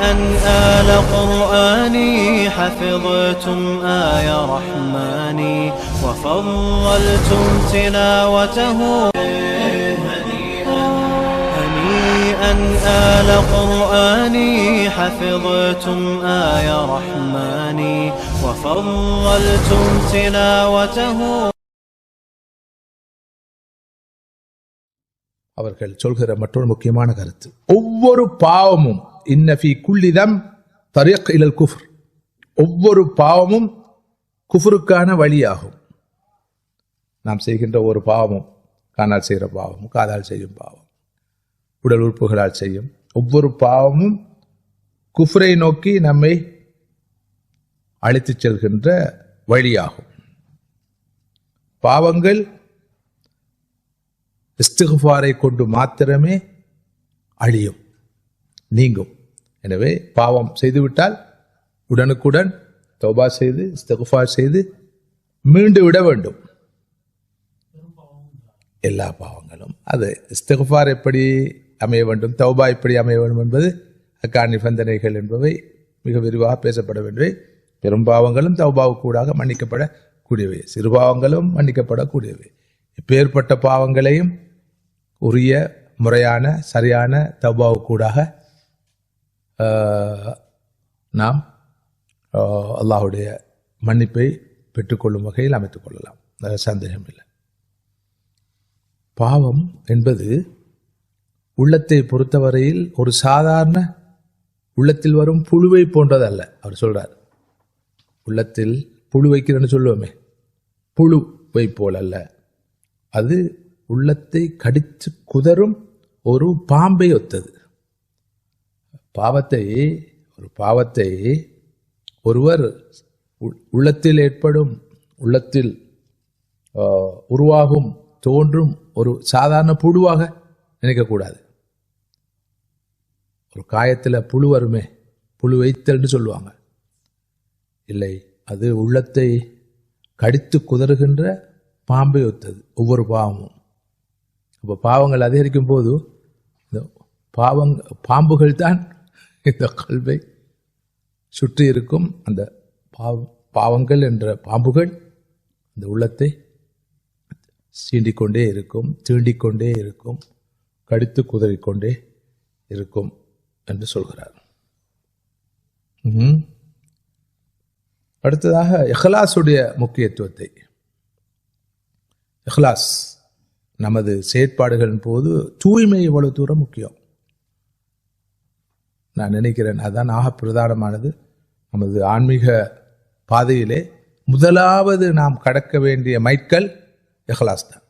هنيئا آل قرآني حفظتم آي رحماني وفضلتم تلاوته هنيئا آل قرآني حفظتم آي رحماني وفضلتم تلاوته அவர்கள் சொல்கிற மற்றொரு முக்கியமான கருத்து ஒவ்வொரு பாவமும் இன்னஃபி குள்ளிதம் தரியக் இலல் குஃப்ர் ஒவ்வொரு பாவமும் குஃபுருக்கான வழியாகும். நாம் செய்கின்ற ஒரு பாவமும் காணால் செய்கிற பாவமும் காதால் செய்யும் பாவம் உடல் உறுப்புகளால் செய்யும் ஒவ்வொரு பாவமும் குஃப்ரை நோக்கி நம்மை அழைத்து செல்கின்ற வழியாகும். பாவங்கள் இஸ்திகுஃபாரை கொண்டு மாத்திரமே அழியும். நீங்கும். எனவே பாவம் செய்துவிட்டால் உடனுக்குடன் தௌபா செய்து இஸ்திகுஃபார் செய்து மீண்டு விட வேண்டும். எல்லா பாவங்களும். அது இஸ்திகுஃபார் எப்படி அமைய வேண்டும் தௌபா எப்படி அமைய வேண்டும் என்பது அக்கா நிபந்தனைகள் என்பவை மிக விரிவாக பேசப்பட வேண்டியவை. பெரும் பாவங்களும் தௌபாவுக்கூடாக மன்னிக்கப்படக்கூடியவை. சிறுபாவங்களும் மன்னிக்கப்படக்கூடியவை. இப்பேற்பட்ட பாவங்களையும் உரிய முறையான சரியான தௌபாவுக்கூடாக நாம் அல்லாஹுடைய மன்னிப்பை பெற்றுக்கொள்ளும் வகையில் அமைத்துக் கொள்ளலாம். சந்தேகம் இல்லை. பாவம் என்பது உள்ளத்தை பொறுத்தவரையில் ஒரு சாதாரண உள்ளத்தில் வரும் புழுவை போன்றதல்ல அவர் சொல்றார். உள்ளத்தில் புழு வைக்கிறேன்னு சொல்லுவோமே புழுவை போல் அல்ல அது உள்ளத்தை கடித்து குதறும் ஒரு பாம்பை ஒத்தது. பாவத்தை ஒரு பாவத்தை ஒருவர் உள்ளத்தில் ஏற்படும் உள்ளத்தில் உருவாகும் தோன்றும் ஒரு சாதாரண புழுவாக நினைக்கக்கூடாது ஒரு காயத்தில் புழு வருமே புழு வைத்தல்னு சொல்லுவாங்க. இல்லை அது உள்ளத்தை கடித்து குதறுகின்ற பாம்பை ஒத்தது ஒவ்வொரு பாவமும். அப்போ பாவங்கள் அதிகரிக்கும் போது பாவங்க பாவங் பாம்புகள் தான் இந்த கல்வை சுற்றி இருக்கும் அந்த பாவ பாவங்கள் என்ற பாம்புகள் இந்த உள்ளத்தை சீண்டிக்கொண்டே இருக்கும் தீண்டிக்கொண்டே இருக்கும் கடித்து குதறிக்கொண்டே இருக்கும் என்று சொல்கிறார். அடுத்ததாக எஹ்லாஸுடைய முக்கியத்துவத்தை. எஹ்லாஸ் நமது செயற்பாடுகளின் போது தூய்மை எவ்வளவு தூரம் முக்கியம்? நான் நினைக்கிறேன். அதுதான் ஆக பிரதானமானது. நமது ஆன்மீக பாதையிலே முதலாவது நாம் கடக்க வேண்டிய மைக்கல் இஹ்லாஸ் தான்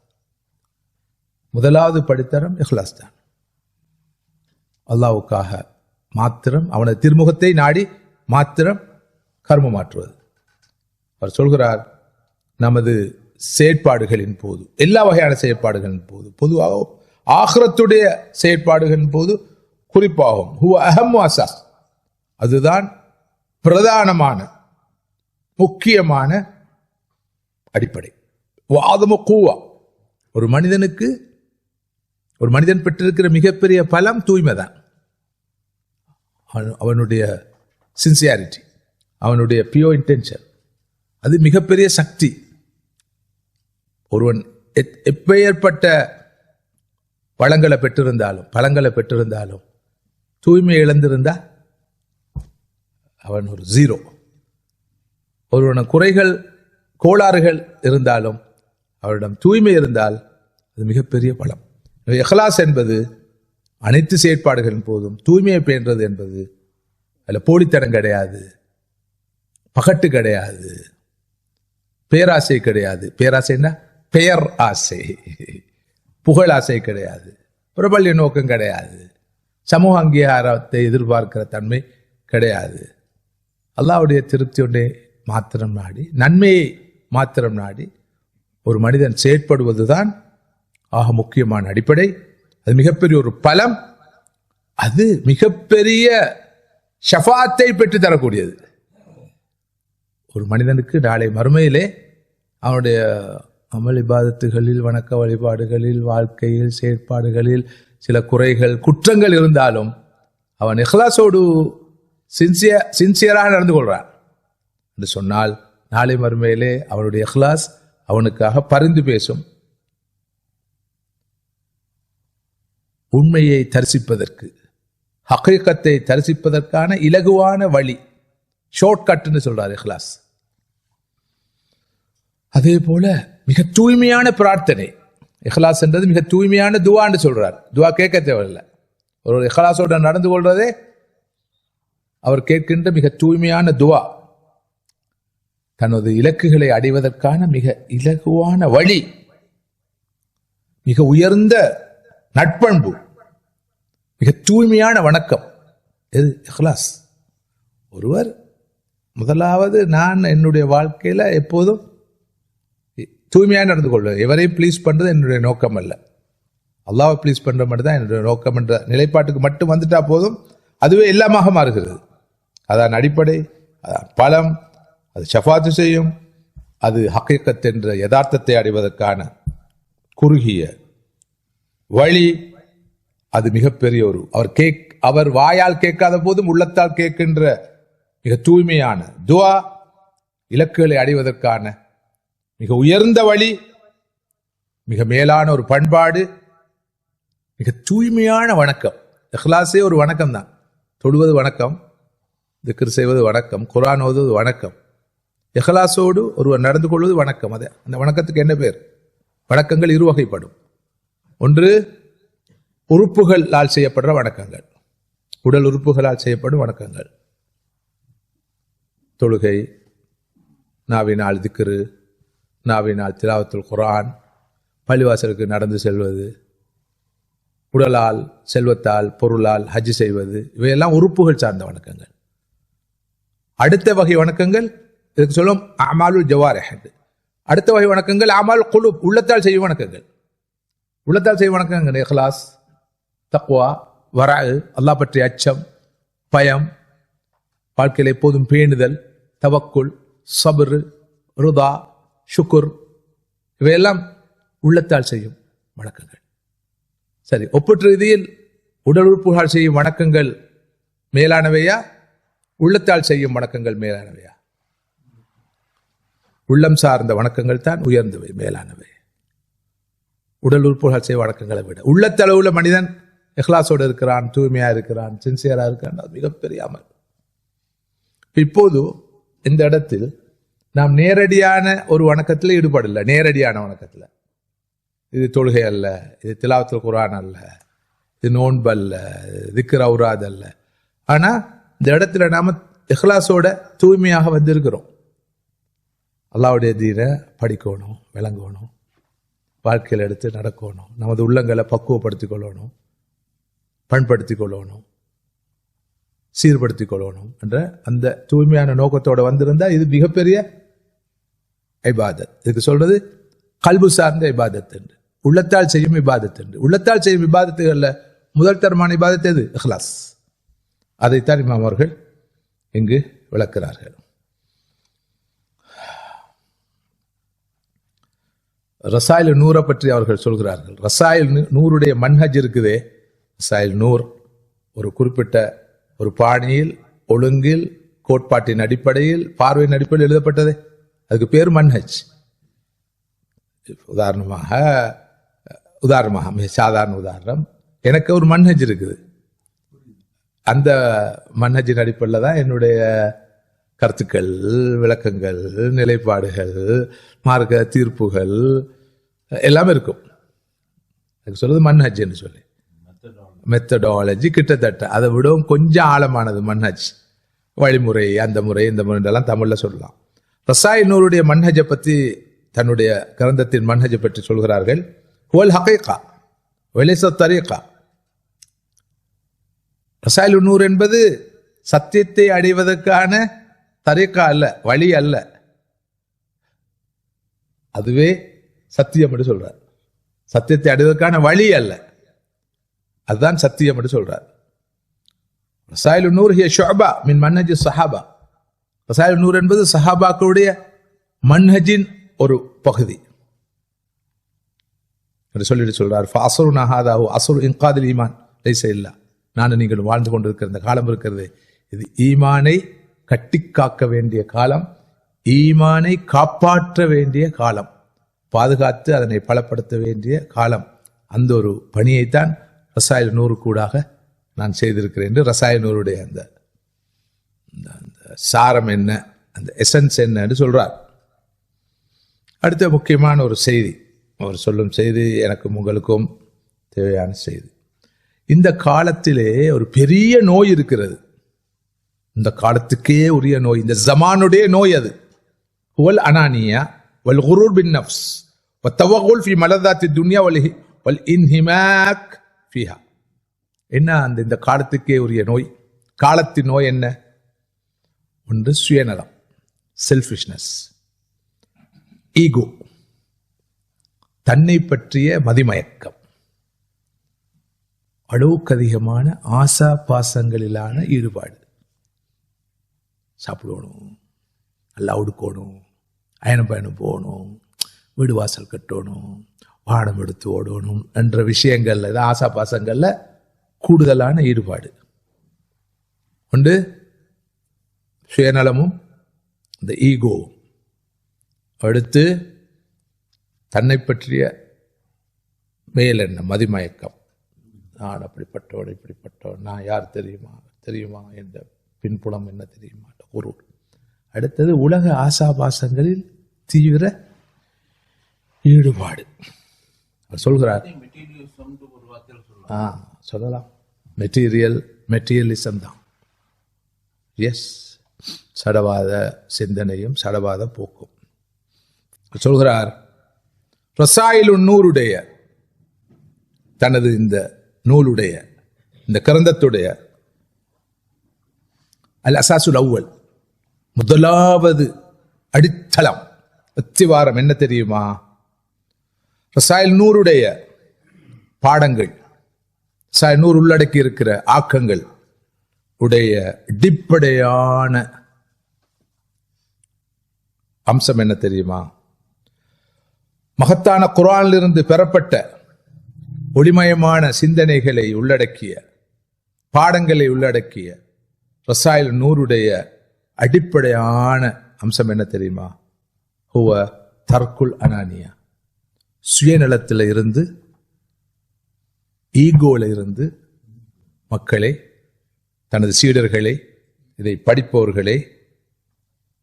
முதலாவது படித்தரம் இஹ்லாஸ் தான் அல்லாவுக்காக மாத்திரம் அவனது திருமுகத்தை நாடி மாத்திரம் கர்ம மாற்றுவது. அவர் சொல்கிறார் நமது செயற்பாடுகளின் போது எல்லா வகையான செயற்பாடுகளின் போது பொதுவாக ஆகரத்துடைய செயற்பாடுகளின் போது குறிப்பாகும் ஹுவ அஹம் அசாஸ் அதுதான் பிரதானமான முக்கியமான அடிப்படை. வாதம கூவா. ஒரு மனிதனுக்கு ஒரு மனிதன் பெற்றிருக்கிற மிகப்பெரிய பலம் தூய்மை தான். அவன்- அவனுடைய சின்சியாரிட்டி அவனுடைய பியோ இன்டென்ஷன் அது மிகப்பெரிய சக்தி. ஒருவன் எப்பேற்பட்ட வளங்களை பெற்றிருந்தாலும் பழங்களை பெற்றிருந்தாலும் தூய்மை இழந்திருந்தா அவன் ஒரு ஜீரோ ஒருவன குறைகள் கோளாறுகள் இருந்தாலும் அவரிடம் தூய்மை இருந்தால் அது மிகப்பெரிய பலம். எஹ்லாஸ் என்பது அனைத்து செயற்பாடுகளின் போதும் தூய்மையை பேன்றது என்பது அதில் போலித்தனம் கிடையாது பகட்டு கிடையாது பேராசை கிடையாது. பேராசைன்னா பெயர் ஆசை புகழ் ஆசை கிடையாது பிரபல்ய நோக்கம் கிடையாது. சமூக அங்கீகாரத்தை எதிர்பார்க்கிற தன்மை கிடையாது. அல்லாவுடைய திருப்தி ஒன்றை மாத்திரம் நாடி நன்மையை மாத்திரம் நாடி ஒரு மனிதன் செயற்படுவதுதான் ஆக முக்கியமான அடிப்படை. அது மிகப்பெரிய ஒரு பலம். அது மிகப்பெரிய ஷஃபாத்தை பெற்று தரக்கூடியது ஒரு மனிதனுக்கு நாளை மறுமையிலே அவனுடைய அமல் இபாதத்துகளில் வணக்க வழிபாடுகளில் வாழ்க்கையில் செயற்பாடுகளில் சில குறைகள் குற்றங்கள் இருந்தாலும் அவன் இஹ்லாசோடு சின்சியர் சின்சியராக நடந்து கொள்கிறான் என்று சொன்னால் நாளை மறுமையிலே அவனுடைய இஹ்லாஸ் அவனுக்காக பரிந்து பேசும். உண்மையை தரிசிப்பதற்கு ஹக்கீக்கத்தை தரிசிப்பதற்கான இலகுவான வழி ஷார்ட்கட்னு சொல்றார் இஹ்லாஸ். அதே போல மிக தூய்மையான பிரார்த்தனை இஹ்லாஸ் என்றது மிக தூய்மையான துவான்னு சொல்றார். துவா கேட்க தேவையில்லை. ஒரு இஹ்லாஸோட நடந்து கொள்றதே அவர் கேட்கின்ற மிக தூய்மையான துவா. தனது இலக்குகளை அடைவதற்கான மிக இலகுவான வழி. மிக உயர்ந்த நட்பண்பு. மிக தூய்மையான வணக்கம். எது? இஹ்லாஸ். ஒருவர் முதலாவது நான் என்னுடைய வாழ்க்கையில எப்போதும் தூய்மையாக நடந்து கொள்வேன் எவரையும் ப்ளீஸ் பண்ணுறது என்னுடைய நோக்கம் அல்ல அல்லாவை ப்ளீஸ் பண்ணுற மட்டும் தான் என்னுடைய நோக்கம் என்ற நிலைப்பாட்டுக்கு மட்டும் வந்துட்டா போதும். அதுவே எல்லாமாக மாறுகிறது. அதான் அடிப்படை அதான் பலம் அது ஷஃபாத்து செய்யும் அது ஹக்கீக்கத் என்ற யதார்த்தத்தை அடைவதற்கான குறுகிய வழி அது மிகப்பெரிய ஒரு அவர் கேக் அவர் வாயால் கேட்காத போதும் உள்ளத்தால் கேட்கின்ற மிக தூய்மையான துவா இலக்குகளை அடைவதற்கான மிக உயர்ந்த வழி மிக மேலான ஒரு பண்பாடு மிக தூய்மையான வணக்கம். இஹ்லாஸே ஒரு வணக்கம் தான். தொழுவது வணக்கம் திக்ர் செய்வது வணக்கம் குரான் ஓதுவது வணக்கம். இஹ்லாஸோடு ஒருவர் நடந்து கொள்வது வணக்கம். அது அந்த வணக்கத்துக்கு என்ன பேர்? வணக்கங்கள் இரு வகைப்படும். ஒன்று உறுப்புகளால் செய்யப்படுற வணக்கங்கள். உடல் உறுப்புகளால் செய்யப்படும் வணக்கங்கள். தொழுகை நாவினால் திக்ரு நாவினால் திலாவத்துல் குரான் பள்ளிவாசலுக்கு நடந்து செல்வது உடலால் செல்வத்தால் பொருளால் ஹஜ் செய்வது இவையெல்லாம் உறுப்புகள் சார்ந்த வணக்கங்கள். அடுத்த வகை வணக்கங்கள் இதுக்கு சொல்லும் அமாலுல் ஜவாரஹ் அடுத்த வகை வணக்கங்கள் அமால் குழு உள்ளத்தால் செய்யும் வணக்கங்கள். உள்ளத்தால் செய்யும் வணக்கங்கள் இஹ்லாஸ் தக்குவா வரா அல்லா பற்றிய அச்சம் பயம் வாழ்க்கையில் எப்போதும் பேணுதல் தவக்குள் சபரு ருதா ஷுக்குர் இவையெல்லாம் உள்ளத்தால் செய்யும் வணக்கங்கள். சரி ஒப்பற்ற ரீதியில் உடல் உறுப்புகள் செய்யும் வணக்கங்கள் மேலானவையா? உள்ளத்தால் செய்யும் வணக்கங்கள் மேலானவையா? உள்ளம் சார்ந்த வணக்கங்கள் தான் உயர்ந்தவை மேலானவை. உடல் உறுப்புகள் செய்ய வணக்கங்களை விட. உள்ளத்தளவுல மனிதன் இஹ்லாஸோடு இருக்கிறான் தூய்மையாக இருக்கிறான் சின்சியராக இருக்கிறான் அது மிகப்பெரிய அமல் இப்போது இந்த இடத்தில் நாம் நேரடியான ஒரு வணக்கத்தில் ஈடுபடல. நேரடியான வணக்கத்தில். இது தொழுகை அல்ல இது திலாவத்தில் குரான் அல்ல இது நோன்பு அல்ல திக்ர் அவுராது அல்ல. ஆனால் இந்த இடத்துல நாம் இஹ்லாஸோட தூய்மையாக வந்திருக்கிறோம். அல்லாவுடைய தீரை படிக்கணும் விளங்கணும் வாழ்க்கையில் எடுத்து நடக்கணும் நமது உள்ளங்களை பக்குவப்படுத்திக் கொள்ளணும் பண்படுத்திக் கொள்ளணும் சீர்படுத்திக் கொள்ளணும் என்ற அந்த தூய்மையான நோக்கத்தோடு வந்திருந்தால் இது மிகப்பெரிய இபாதத். இதுக்கு சொல்றது கல்பு சார்ந்த இபாதத் என்று. உள்ளத்தால் செய்யும் இபாதத் என்று. உள்ளத்தால் செய்யும் இபாதத்துகளில் முதல் தரமான இபாதத் எது? இஹ்லாஸ். அதைத்தான் இமாம் அவர்கள் இங்கு விளக்கிறார்கள். ரசாயில் நூரை பற்றி அவர்கள் சொல்கிறார்கள். ரசாயில் நூறுடைய நூருடைய மன்ஹஜ் இருக்குதே. ரசாயில் நூர் ஒரு குறிப்பிட்ட ஒரு பாணியில் ஒழுங்கில் கோட்பாட்டின் அடிப்படையில் பார்வையின் அடிப்படையில் எழுதப்பட்டதே. அதுக்கு பேர் மன்ஹஜ். உதாரணமாக உதாரணமாக மிக சாதாரண உதாரணம். எனக்கு ஒரு மன்ஹஜ் இருக்குது. அந்த மன்ஹஜின் அடிப்படையில் தான் என்னுடைய கருத்துக்கள் விளக்கங்கள் நிலைப்பாடுகள் மார்க்க தீர்ப்புகள் எல்லாமே இருக்கும். அதுக்கு சொல்றது மன்ஹஜ்னு சொல்லி. மெத்தடாலஜி கிட்டத்தட்ட அதை விடவும் கொஞ்சம் ஆழமானது மன்ஹஜ். வழிமுறை அந்த முறை இந்த முறை தமிழில் சொல்லலாம். ரசாயனூருடைய மன்ஹஜை பற்றி தன்னுடைய கிரந்தத்தின் மன்ஹஜை பற்றி சொல்கிறார்கள். ஹுவல் ஹகைகா வெலிச தரீகா. ரசாயல் நூறு என்பது சத்தியத்தை அடைவதற்கான தரீக்கா அல்ல வழி அல்ல. அதுவே சத்தியம் என்று சொல்றார். சத்தியத்தை அடைவதற்கான வழி அல்ல. அதுதான் சத்தியம் என்று சொல்றார். ரசாயல் நூறு ஹிய ஷோபா மின் மன்னஜி சஹாபா ரசாயல் நூறு என்பது சஹாபாக்களுடைய மன்ஹஜின் ஒரு பகுதி. என்று சொல்லிட்டு சொல்றார் அசரு நஹாதாஹு அசரு இன்காதில் ஈமான். லைச இல்லா நான் நீங்கள் வாழ்ந்து கொண்டிருக்கிற இந்த காலம் இருக்கிறது. இது ஈமானை கட்டிக்காக்க வேண்டிய காலம் ஈமானை காப்பாற்ற வேண்டிய காலம் பாதுகாத்து அதனை பலப்படுத்த வேண்டிய காலம். அந்த ஒரு பணியைத்தான் ரசாயன நூறு கூடாக நான் செய்திருக்கிறேன் என்று ரசாயனூருடைய அந்த அந்த சாரம் என்ன அந்த எசன்ஸ் என்னன்னு சொல்கிறார் அடுத்த முக்கியமான ஒரு செய்தி அவர் சொல்லும் செய்தி எனக்கும் உங்களுக்கும் தேவையான செய்தி. இந்த காலத்திலே ஒரு பெரிய நோய் இருக்கிறது. இந்த காலத்துக்கே உரிய நோய் இந்த ஜமானுடைய நோய் அது. வல் அனானியா வல் குரூர் பின் நப்ஸ் வத்தவகுல் ஃபி மலதாத்தி துன்யா வல் வல் இன்ஹிமாக் ஃபிஹா. என்ன அந்த இந்த காலத்துக்கே உரிய நோய்? காலத்தின் நோய் என்ன? ஒன்று சுயநலம் செல்ஃபிஷ்னஸ் ஈகோ தன்னை பற்றிய மதிமயக்கம். அளவுக்கு அதிகமான ஆசா பாசங்களிலான ஈடுபாடு. சாப்பிடணும் நல்லா உடுக்கணும் அயனம் பயணம் போகணும் வீடு வாசல் கட்டணும் வானம் எடுத்து ஓடணும் என்ற விஷயங்களில் தான் ஆசா பாசங்களில் கூடுதலான ஈடுபாடு. உண்டு சுயநலமும் இந்த ஈகோவும் அடுத்து தன்னை பற்றிய மேலெண்ணம் மதிமயக்கம். நான் அப்படிப்பட்டவன் இப்படிப்பட்டவன் நான் யார் தெரியுமா தெரியுமா என்ற பின்புலம் என்ன தெரியுமா ஒரு அடுத்தது உலக ஆசாபாசங்களில் தீவிர ஈடுபாடு. அவர் சொல்கிறார். ஆ சொல்லலாம். மெட்டீரியல் மெட்டீரியலிசம் தான். எஸ் சடவாத சிந்தனையும் சடவாத போக்கும். சொல்கிறார் ரசாயில் நூறுடைய தனது இந்த நூலுடைய இந்த கிரந்தத்துடைய அல் அசாசுல் அவ்வல் முதலாவது அடித்தளம் அத்திவாரம் என்ன தெரியுமா? ரசாயல் நூறுடைய பாடங்கள் ரசாயல் நூறு உள்ளடக்கி இருக்கிற ஆக்கங்கள் உடைய அடிப்படையான அம்சம் என்ன தெரியுமா? மகத்தான குரானிலிருந்து பெறப்பட்ட ஒளிமயமான சிந்தனைகளை உள்ளடக்கிய பாடங்களை உள்ளடக்கிய ரசாயல் நூறுடைய அடிப்படையான அம்சம் என்ன தெரியுமா? ஹுவ தற்குல் அனானியா. சுயநலத்தில் இருந்து ஈகோல இருந்து மக்களை தனது சீடர்களை இதை படிப்பவர்களை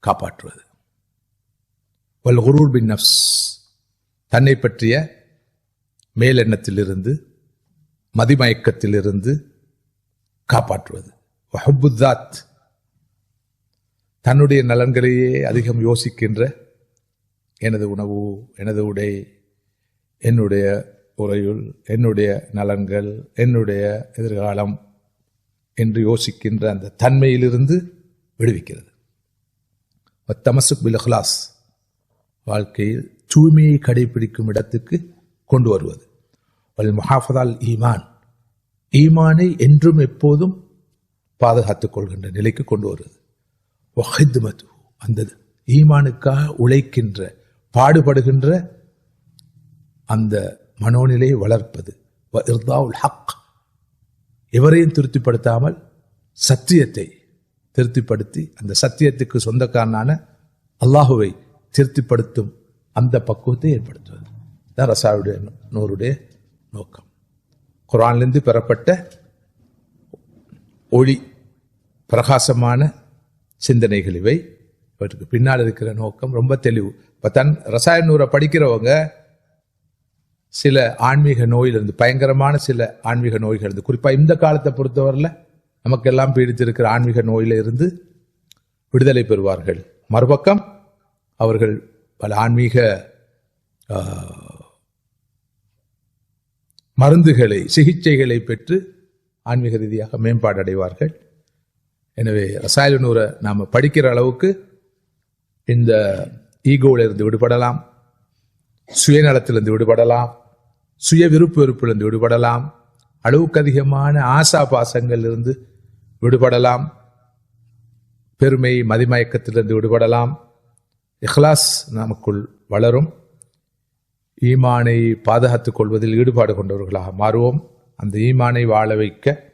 காப்பாற்றுவது. வல்குரூர் பின் நப்ஸ் தன்னை பற்றிய மேலெண்ணத்திலிருந்து மதிமயக்கத்திலிருந்து காப்பாற்றுவது. வஹபுத்தாத் தன்னுடைய நலன்களையே அதிகம் யோசிக்கின்ற எனது உணவு எனது உடை என்னுடைய உரையுள் என்னுடைய நலன்கள் என்னுடைய எதிர்காலம் என்று யோசிக்கின்ற அந்த தன்மையிலிருந்து விடுவிக்கிறது. தமசுக் பில் இஹ்லாஸ் வாழ்க்கையில் தூய்மையை கடைபிடிக்கும் இடத்துக்கு கொண்டு வருவது. வல் முஹாஃபதால் ஈமான். ஈமானை என்றும் எப்போதும் பாதுகாத்துக் கொள்கின்ற நிலைக்கு கொண்டு வருவது. வஹித்மது அந்த ஈமானுக்காக உழைக்கின்ற பாடுபடுகின்ற அந்த மனோநிலையை வளர்ப்பது. இர்தாவுல் ஹக். எவரையும் திருப்திப்படுத்தாமல் சத்தியத்தை திருப்திப்படுத்தி அந்த சத்தியத்துக்கு சொந்தக்காரனான அல்லாஹுவை திருப்திப்படுத்தும் அந்த பக்குவத்தை ஏற்படுத்துவது. தான் ரசாவுடைய நூறுடைய நோக்கம். குரான்லேருந்து பெறப்பட்ட ஒளி பிரகாசமான சிந்தனைகள் இவை. இவற்றுக்கு பின்னால் இருக்கிற நோக்கம் ரொம்ப தெளிவு. இப்போ தன் ரசாயன நூறை படிக்கிறவங்க சில ஆன்மீக நோயிலிருந்து பயங்கரமான சில ஆன்மீக நோய்கள் இருந்து குறிப்பாக இந்த காலத்தை பொறுத்தவரையில் நமக்கெல்லாம் பீடித்திருக்கிற ஆன்மீக நோயிலிருந்து விடுதலை பெறுவார்கள். மறுபக்கம் அவர்கள் பல ஆன்மீக மருந்துகளை சிகிச்சைகளை பெற்று ஆன்மீக ரீதியாக மேம்பாடு அடைவார்கள் எனவே ரசாயன நாம் படிக்கிற அளவுக்கு இந்த ஈகோவிலிருந்து விடுபடலாம் சுயநலத்திலிருந்து விடுபடலாம் சுய விருப்பு வெறுப்பிலிருந்து விடுபடலாம் அளவுக்கு அதிகமான ஆசா பாசங்களிலிருந்து விடுபடலாம் பெருமை மதிமயக்கத்திலிருந்து விடுபடலாம் இஹ்லாஸ் நமக்குள் வளரும். ஈமானை பாதுகாத்துக் கொள்வதில் ஈடுபாடு கொண்டவர்களாக மாறுவோம். அந்த ஈமானை வாழ வைக்க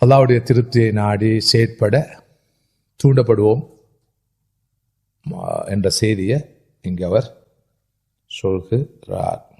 அல்லாவுடைய திருப்தியை நாடி செயற்பட தூண்டப்படுவோம். என்ற செய்தியை இங்கே அவர் சொல்கிறார்.